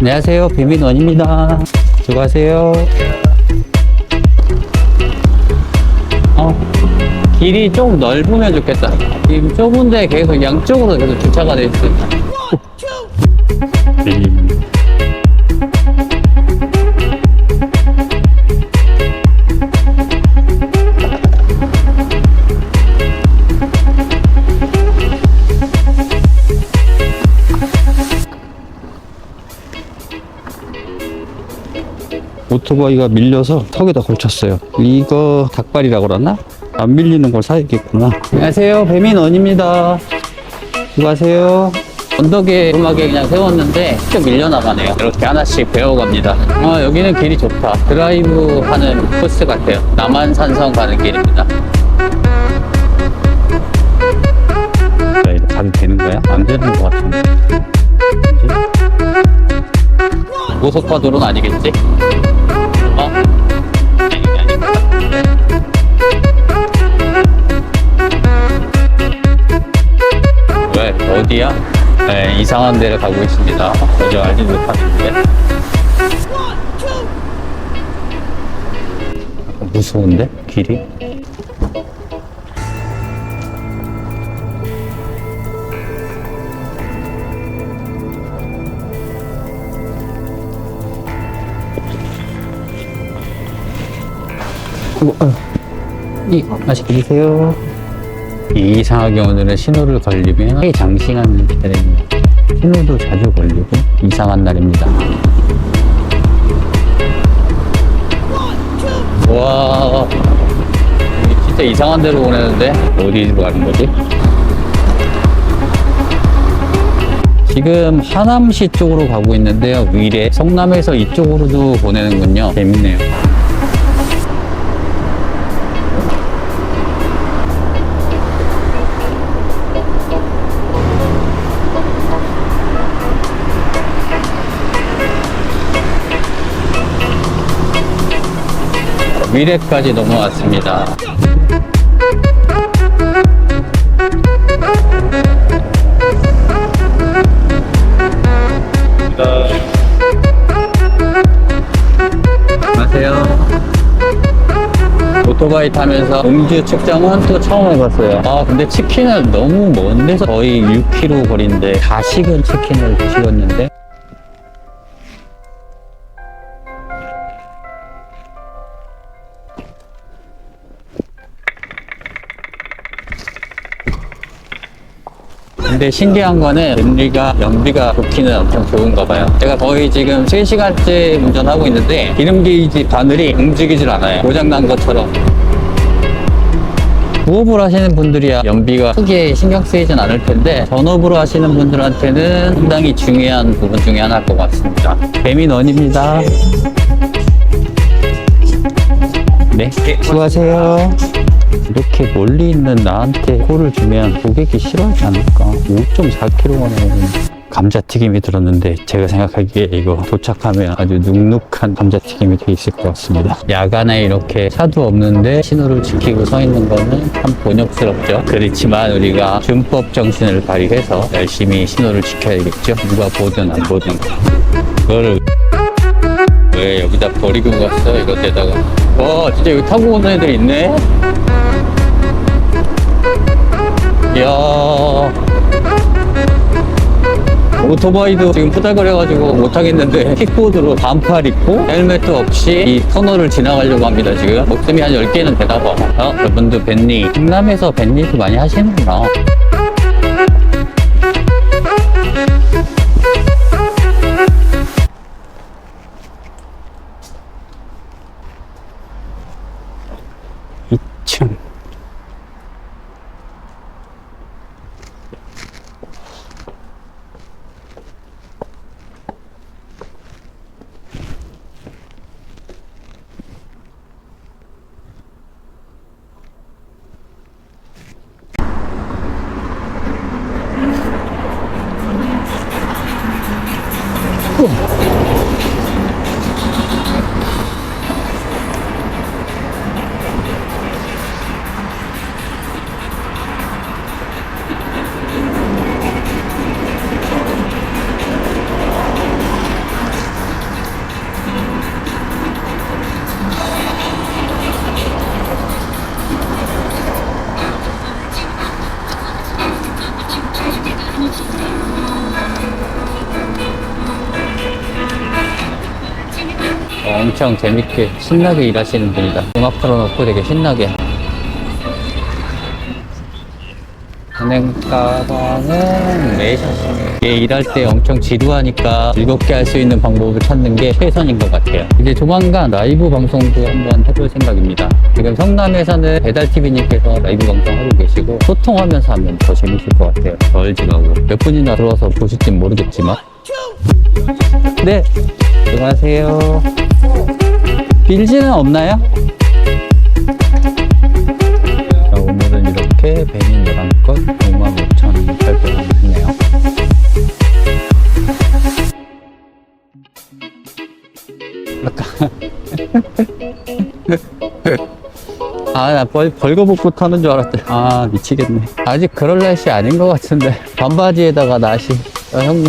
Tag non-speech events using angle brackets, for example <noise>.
안녕하세요. 배민원입니다. 수고하세요. 어, 길이 좀 넓으면 좋겠다. 지금 좁은데 계속 양쪽으로 계속 주차가 돼 있어. 음. 오토바이가 밀려서 턱에다 걸쳤어요. 이거 닭발이라고 그러나? 안 밀리는 걸 사야겠구나. 안녕하세요. 배민원입니다. 수고하세요. 언덕에 음악에 그냥 세웠는데 쭉 밀려나가네요. 이렇게 하나씩 배워갑니다. 아, 여기는 길이 좋다. 드라이브 하는 코스 같아요. 남한산성 가는 길입니다. 자, 이거 가도 되는 거야? 안 되는 것 같은데. 고속화도로는 아니겠지? 어디야? 네, 이상한 데를 가고 있습니다. 전혀 알지 못하는데. 무서운데? 길이? 어, 어. 이, 맛있게 드세요. 이상하게 오늘은 신호를 걸리면 꽤 장시간 기다립니다. 신호도 자주 걸리고 이상한 날입니다. 와, 진짜 이상한 데로 보내는데 어디로 가는 거지? 지금 하남시 쪽으로 가고 있는데요. 위례 성남에서 이쪽으로도 보내는군요. 재밌네요. 위례까지 넘어왔습니다. 안녕하세요. 오토바이 타면서 음주 측정은 또 처음 해봤어요. 아, 근데 치킨은 너무 먼데 거의 6km 거리인데 다 식은 치킨을 드시었는데 근데 신기한 거는 연비가 연비가 좋기는 엄청 좋은가 봐요. 제가 거의 지금 3시간째 운전하고 있는데 기름 게이지 바늘이 움직이질 않아요. 고장난 것처럼. 부업을 하시는 분들이야 연비가 크게 신경 쓰이진 않을 텐데 전업으로 하시는 분들한테는 상당히 중요한 부분 중에 하나일 것 같습니다. 배민원입니다. 네, 수고하세요. 이렇게 멀리 있는 나한테 콜을 주면 고객이 싫어하지 않을까? 5.4km가 나오는 감자튀김이 들었는데 제가 생각하기에 이거 도착하면 아주 눅눅한 감자튀김이 돼 있을 것 같습니다. 야간에 이렇게 차도 없는데 신호를 지키고 서 있는 거는 참 곤욕스럽죠. 그렇지만 우리가 준법 정신을 발휘해서 열심히 신호를 지켜야겠죠. 누가 보든 안 보든. 그거를 왜 여기다 버리고 갔어? 이것에다가. 와, 진짜 여기 타고 오는 애들 있네? 이야. 오토바이도 지금 푸달거려가지고 못하겠는데 <laughs> 킥보드로 반팔 입고 헬멧도 없이 이 터널을 지나가려고 합니다 지금 목숨이 한 10개는 되나 봐 어? 여러분도 벤니 충남에서 벤니도 많이 하시는구나 Oh. 엄청 재밌게 신나게 일하시는 분이다. 음악 틀어놓고 되게 신나게. 은행 가방은 매셨어요. 이게 일할 때 엄청 지루하니까 즐겁게 할 수 있는 방법을 찾는 게 최선인 것 같아요. 이제 조만간 라이브 방송도 한번 해볼 생각입니다. 지금 성남에서는 배달TV님께서 라이브 방송 하고 계시고 소통하면서 하면 더 재밌을 것 같아요. 덜 지나고. 몇 분이나 들어와서 보실진 모르겠지만. 네. 안녕하세요. 빌지는 없나요? 자, 오늘은 이렇게 배민 11건 55,800원 했네요. 아, 나 벌, 벌거벗고 타는 줄 알았대. 아, 미치겠네. 아직 그럴 날씨 아닌 것 같은데. 반바지에다가 나시. 아, 형님.